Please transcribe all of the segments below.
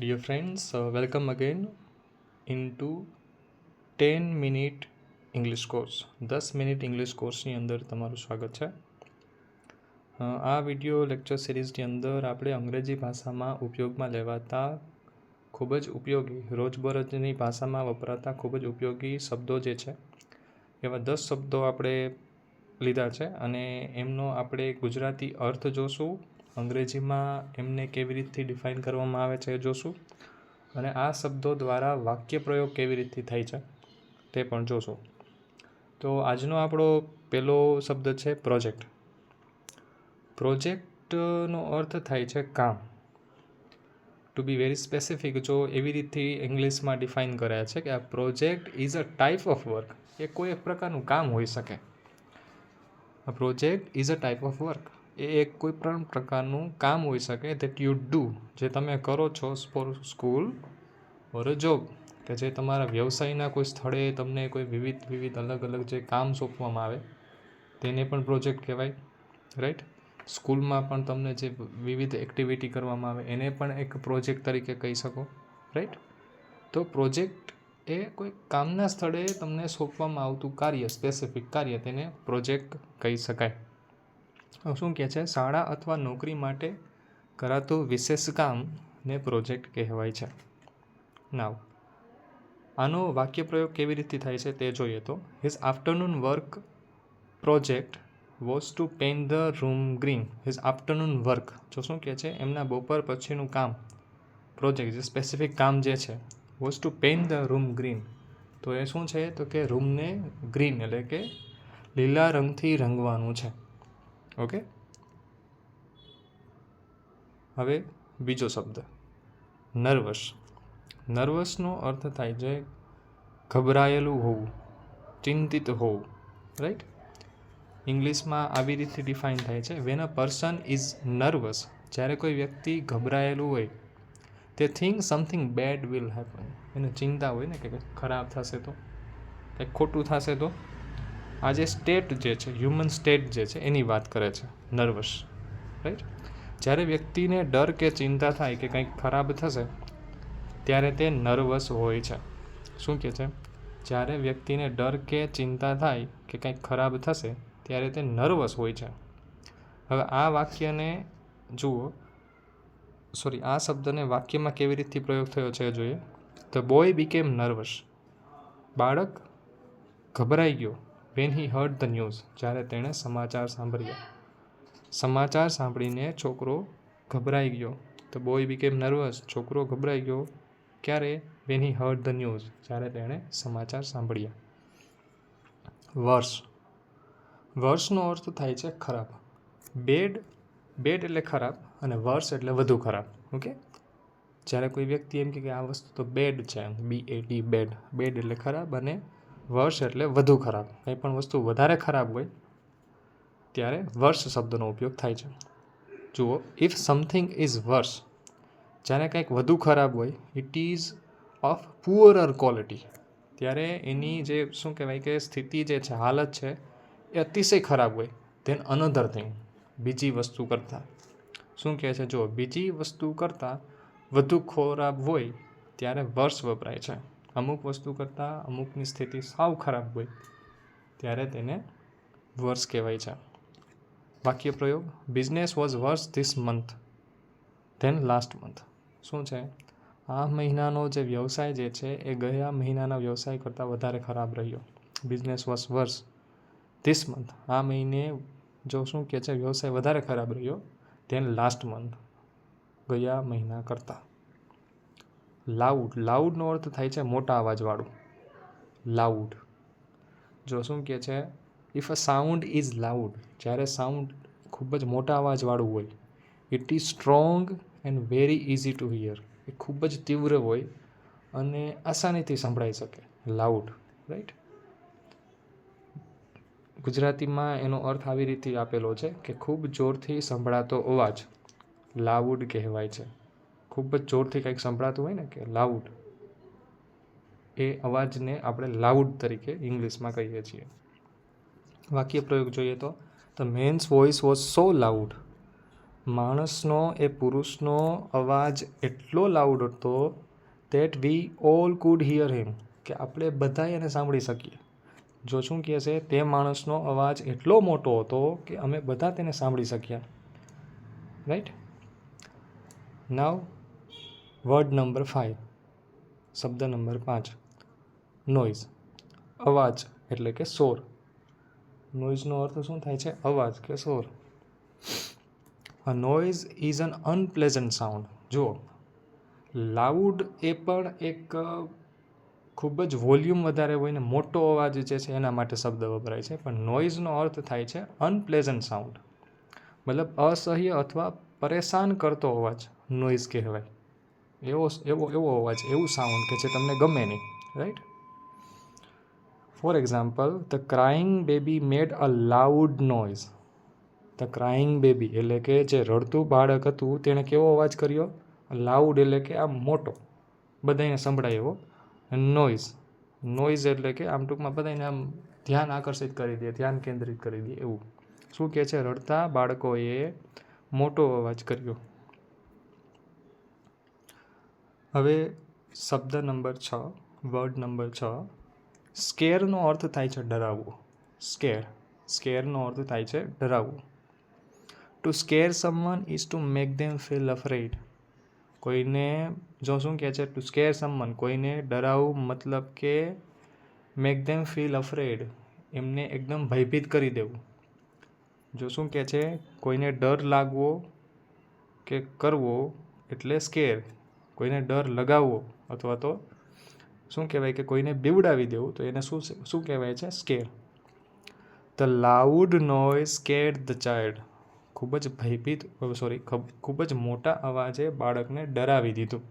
Dear friends, uh, welcome again into 10 minute English course દસ minute English કોર્સની અંદર તમારું સ્વાગત છે. આ વિડિયો લેક્ચર સિરીઝની અંદર આપણે અંગ્રેજી ભાષામાં ઉપયોગમાં લેવાતા ખૂબ જ ઉપયોગી રોજબરોજની ભાષામાં વપરાતા ખૂબ જ ઉપયોગી શબ્દો જે છે એવા દસ શબ્દો આપણે લીધા છે અને એમનો આપણે ગુજરાતી અર્થ જોશું. અંગ્રેજીમાં એમને કેવી રીતથી ડિફાઇન કરવામાં આવે છે એ જોશું. અને આ શબ્દો દ્વારા વાક્ય પ્રયોગ કેવી રીતથી થાય છે તે પણ જોશું. તો આજનો આપણો પહેલો શબ્દ છે પ્રોજેક્ટ પ્રોજેક્ટનો અર્થ થાય છે કામ. ટુ બી વેરી સ્પેસિફિક જો એવી રીતથી ઇંગ્લિશમાં ડિફાઇન કર્યા છે કે આ project is a type of work એ કોઈ એક પ્રકારનું કામ હોઈ શકે. Project is a type of work એ એક કોઈ પણ પ્રકારનું કામ હોઈ શકે ધેટ યુ ડુ જે તમે કરો છો ફોર સ્કૂલ ઓર જોબ કે જે તમારા વ્યવસાયના કોઈ સ્થળે તમને કોઈ વિવિધ વિવિધ, અલગ અલગ જે કામ સોંપવામાં આવે, તેને પણ પ્રોજેક્ટ કહેવાય રાઈટ સ્કૂલમાં પણ તમને જે વિવિધ એક્ટિવિટી કરવામાં આવે, એને પણ એક પ્રોજેક્ટ તરીકે કહી શકો રાઈટ તો પ્રોજેક્ટ એ કોઈ કામના સ્થળે તમને સોંપવામાં આવતું કાર્ય સ્પેસિફિક કાર્ય, તેને પ્રોજેક્ટ કહી શકાય. શું કહે છે? શાળા અથવા નોકરી માટે કરાતું વિશેષ કામ ને પ્રોજેક્ટ કહેવાય છે. નાવ આનો વાક્ય પ્રયોગ કેવી રીતે થાય છે તે જોઈએ તો his afternoon work project was to paint the room green his afternoon work જો શું કહે છે? એમના બપોર પછીનું કામ પ્રોજેક્ટ જે સ્પેસિફિક કામ જે છે was to paint the room green તો એ શું છે? તો કે રૂમને ગ્રીન એટલે કે લીલા રંગથી રંગવાનું છે. ઓકે? હવે બીજો શબ્દ. નર્વસ. નર્વસનો અર્થ થાય છે ગભરાયેલું હોવું, ચિંતિત હોવું રાઈટ ઇંગ્લિશમાં આવી રીતે ડિફાઇન થાય છે when a person is nervous જ્યારે કોઈ વ્યક્તિ ગભરાયેલું હોય, તે think something bad will happen એને ચિંતા હોય ને કે ખરાબ થશે તો, કંઈક ખોટું થશે તો આ જે સ્ટેટ જે છે હ્યુમન સ્ટેટ જે છે, એની વાત કરે છે નર્વસ રાઈટ જ્યારે વ્યક્તિને ડર કે ચિંતા થાય કે કંઈક ખરાબ થશે, ત્યારે તે નર્વસ હોય છે. શું કહે છે? જ્યારે વ્યક્તિને ડર કે ચિંતા થાય કે કંઈક ખરાબ થશે, ત્યારે તે નર્વસ હોય છે. હવે આ વાક્યને જુઓ. સોરી આ શબ્દને વાક્યમાં કેવી રીતથી પ્રયોગ થયો છે જોઈએ. ધ બોય બીકેમ નર્વસ બાળક ગભરાઈ ગયો. When he heard the news જ્યારે તેણે સમાચાર સાંભળ્યા. સમાચાર સાંભળીને છોકરો ગભરાઈ ગયો. ધ બોય બીકેમ નર્વસ છોકરો ગભરાઈ ગયો ક્યારે? When he heard the news જ્યારે તેણે સમાચાર સાંભળ્યા. વર્ષ વર્ષનો અર્થ થાય છે ખરાબ. બેડ બેડ એટલે ખરાબ અને વર્ષ એટલે વધુ ખરાબ. ઓકે જ્યારે કોઈ વ્યક્તિ એમ કે આ વસ્તુ તો બેડ છે B A D bad bad એટલે ખરાબ અને વર્ષ એટલે વધુ ખરાબ. કંઈ પણ વસ્તુ વધારે ખરાબ હોય, ત્યારે વર્ષ શબ્દનો ઉપયોગ થાય છે. જુઓ ઇફ સમથિંગ ઇઝ વર્સ જ્યારે કંઈક વધુ ખરાબ હોય it is of poorer quality ત્યારે એની જે, શું કહેવાય કે, સ્થિતિ જે છે, હાલત છે, એ અતિશય ખરાબ હોય. ધેન અનધર થિંગ બીજી વસ્તુ કરતાં. શું કહે છે? જો બીજી વસ્તુ કરતાં વધુ ખરાબ હોય, ત્યારે વર્ષ વપરાય છે. અમુક વસ્તુ કરતાં અમુકની સ્થિતિ સાવ ખરાબ હોય, ત્યારે તેને વર્ષ કહેવાય છે. વાક્ય પ્રયોગ business was worse this month than last month શું છે? આ મહિનાનો જે વ્યવસાય જે છે, એ ગયા મહિનાના વ્યવસાય કરતાં વધારે ખરાબ રહ્યો. Business was worse this month આ મહિને જો શું કહે છે, વ્યવસાય વધારે ખરાબ રહ્યો ધેન લાસ્ટ મંથ ગયા મહિના કરતાં. લાઉડ લાઉડનો અર્થ થાય છે મોટા અવાજવાળું. લાઉડ જો શું કહે છે? If a sound is loud જ્યારે સાઉન્ડ ખૂબ જ મોટા અવાજવાળું હોય it is strong and very easy to hear એ ખૂબ જ તીવ્ર હોય અને આસાનીથી સંભળાઈ શકે. લાઉડ રાઈટ ગુજરાતીમાં એનો અર્થ આવી રીતે આપેલો છે કે ખૂબ જોરથી સંભળાતો અવાજ લાઉડ કહેવાય છે. ખૂબ જ જોરથી કંઈક સંભળાતું હોય ને કે લાઉડ એ અવાજને આપણે લાઉડ તરીકે ઇંગ્લિશમાં કહીએ છીએ. વાક્ય પ્રયોગ જોઈએ તો the man's voice was so loud માણસનો એ પુરુષનો અવાજ એટલો લાઉડ હતો that we all could hear him કે આપણે બધા એને સાંભળી શકીએ. જો શું કહે છે, તે માણસનો અવાજ એટલો મોટો હતો કે અમે બધા તેને સાંભળી શક્યા. Right now word number five શબ્દ નંબર પાંચ. નોઇઝ અવાજ, એટલે કે શોર નોઇઝનો અર્થ શું થાય છે? અવાજ કે શોર a noise is an unpleasant sound જુઓ. લાઉડ એ પણ એક ખૂબ જ વોલ્યુમ વધારે હોય ને મોટો અવાજ જે છે એના માટે શબ્દ વપરાય છે. પણ નોઇઝનો અર્થ થાય છે અનપ્લેઝન્ટ સાઉન્ડ મતલબ અસહ્ય અથવા પરેશાન કરતો અવાજ નોઇઝ કહેવાય. એવો એવો એવો અવાજ, એવું સાઉન્ડ કે જે તમને ગમે નહીં right for example the crying baby made a loud noise the crying baby એટલે કે જે રડતું બાળક હતું, તેણે કેવો અવાજ કર્યો? લાઉડ એટલે કે આમ મોટો. બધાને સંભળાય એવો. નોઇઝ નોઇઝ એટલે કે આમ ટૂંકમાં બધાને આમ ધ્યાન આકર્ષિત કરી દે, ધ્યાન કેન્દ્રિત કરી દે એવું. શું કહે છે? રડતા બાળકોએ મોટો અવાજ કર્યો. હવે શબ્દ નંબર છ વર્ડ નંબર છ. સ્કેરનો અર્થ થાય છે ડરાવવું. સ્કેર, સ્કેરનો અર્થ થાય છે ડરાવવું. To scare someone is to make them feel afraid કોઈને, જો શું કહે છે ટુ સ્કેર સમવન કોઈને ડરાવવું મતલબ કે મેક ધેમ ફીલ અફ્રેડ એમને એકદમ ભયભીત કરી દેવું. જો શું કહે છે, કોઈને ડર લાગવો કે કરવો એટલે સ્કેર કોઈને ડર લગાવવો અથવા તો શું કહેવાય કે કોઈને બીવડાવી દેવું, તો એને શું શું કહેવાય છે? Scare the loud noise scared the child ખૂબ જ ભયભીત સોરી ખૂબ જ મોટા અવાજે બાળકને ડરાવી દીધું.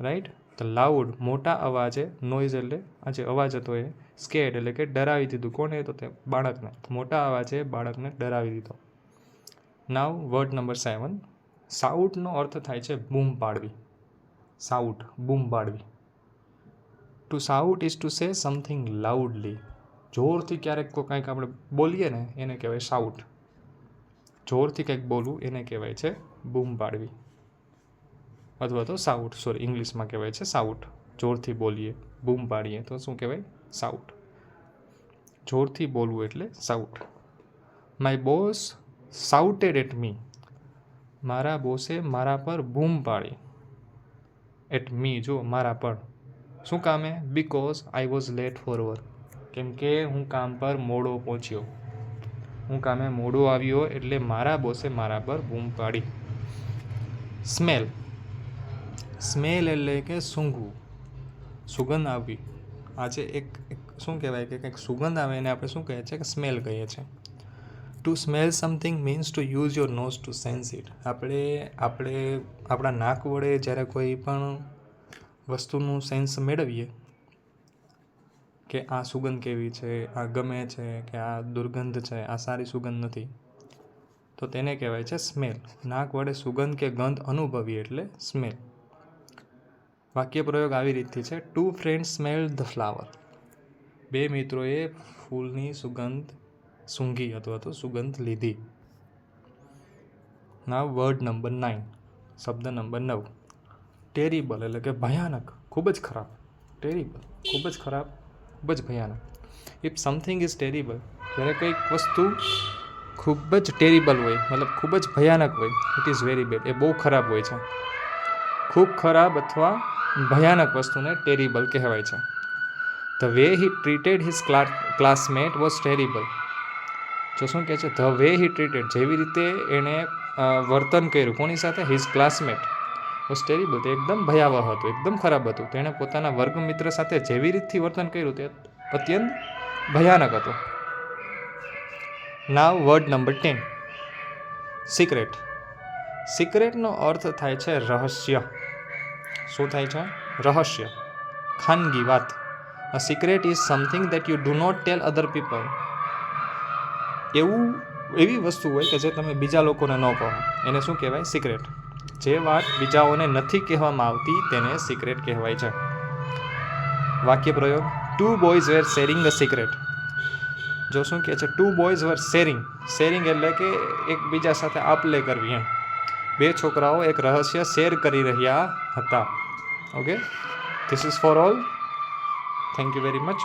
રાઈટ ધ લાઉડ મોટા અવાજે નોઇઝ એટલે, આ જે અવાજ હતો એ સ્કેર્ડ એટલે કે ડરાવી દીધું. કોને તો તે? બાળકને. મોટા અવાજે બાળકને ડરાવી દીધો. નાવ વર્ડ નંબર સેવન સાઉટનો અર્થ થાય છે બૂમ પાડવી. સાઉટ, બૂમ પાડવી. To shout is to say something loudly જોરથી ક્યારેક કોઈ કંઈક આપણે બોલીએ ને, એને કહેવાય સાઉટ જોરથી કંઈક બોલવું, એને કહેવાય છે બૂમ પાડવી. અથવા તો સાઉટ સોરી ઇંગ્લિશમાં કહેવાય છે સાઉટ જોરથી બોલીએ, બૂમ પાડીએ, તો શું કહેવાય? સાઉટ જોરથી બોલવું એટલે shout my boss shouted at me મારા બોસે મારા પર બૂમ પાડી. એટ મી જો મારા પર. શું કામે because I was late for work કેમ કે હું કામ પર મોડો પહોંચ્યો. હું કામે મોડો આવ્યો એટલે મારા બોસે મારા પર બૂમ પાડી. સ્મેલ સ્મેલ એટલે કે સૂંઘવું. સુગંધ આવવી. આજે એક શું કહેવાય કે કંઈક સુગંધ આવે એને આપણે શું કહીએ છીએ કે સ્મેલ કહીએ છીએ. To smell something means to use your nose to sense it આપણે આપણે, આપણા નાક વડે જ્યારે કોઈ પણ વસ્તુનું સેન્સ મેળવીએ કે આ સુગંધ કેવી છે, આ ગમે છે, કે આ દુર્ગંધ છે, આ સારી સુગંધ નથી, તો તેને કહેવાય છે સ્મેલ નાક વડે સુગંધ કે ગંધ અનુભવી એટલે સ્મેલ વાક્ય પ્રયોગ આવી રીતથી છે. Two friend smell the flower બે મિત્રોએ ફૂલની સુગંધ સૂંઘી અથવા તો સુગંધ લીધી. ના વર્ડ નંબર નાઇન શબ્દ નંબર નવ. ટેરિબલ એટલે કે ભયાનક, ખૂબ જ ખરાબ. ટેરિબલ ખૂબ જ ખરાબ, ખૂબ જ ભયાનક. ઇફ સમથિંગ ઇઝ ટેરિબલ જ્યારે કંઈક વસ્તુ ખૂબ જ ટેરિબલ હોય, મતલબ ખૂબ જ ભયાનક હોય ઇટ ઇઝ વેરી બેડ એ બહુ ખરાબ હોય છે. ખૂબ ખરાબ અથવા ભયાનક વસ્તુને ટેરિબલ કહેવાય છે. The way he treated his classmate was terrible જો શું કહે છે, ધ વે હી ટ્રીટેડ જેવી રીતે એણે વર્તન કર્યું. કોની સાથે? હિઝ ક્લાસમેટ વોઝ ટેરિબલ તે એકદમ ભયાવહ હતું. એકદમ ખરાબ હતું. તેણે પોતાના વર્ગ મિત્ર સાથે જેવી રીતથી વર્તન કર્યું તે અત્યંત ભયાનક હતું. Now word number ten secret સિક્રેટનો અર્થ થાય છે રહસ્ય. શું થાય છે? રહસ્ય. ખાનગી વાત. A secret is something that you do not tell other people એવું, એવી વસ્તુ હોય કે જે તમે બીજા લોકોને ન કહો. એને શું કહેવાય? સિક્રેટ જે વાત બીજાઓને નથી કહેવામાં આવતી, તેને સિક્રેટ કહેવાય છે. વાક્ય પ્રયોગ. Two boys were sharing a secret જો શું કહે છે? Two boys were sharing sharing એટલે કે એકબીજા સાથે આપ લે કરવી એમ. બે છોકરાઓ એક રહસ્ય શેર કરી રહ્યા હતા. Okay this is for all thank you very much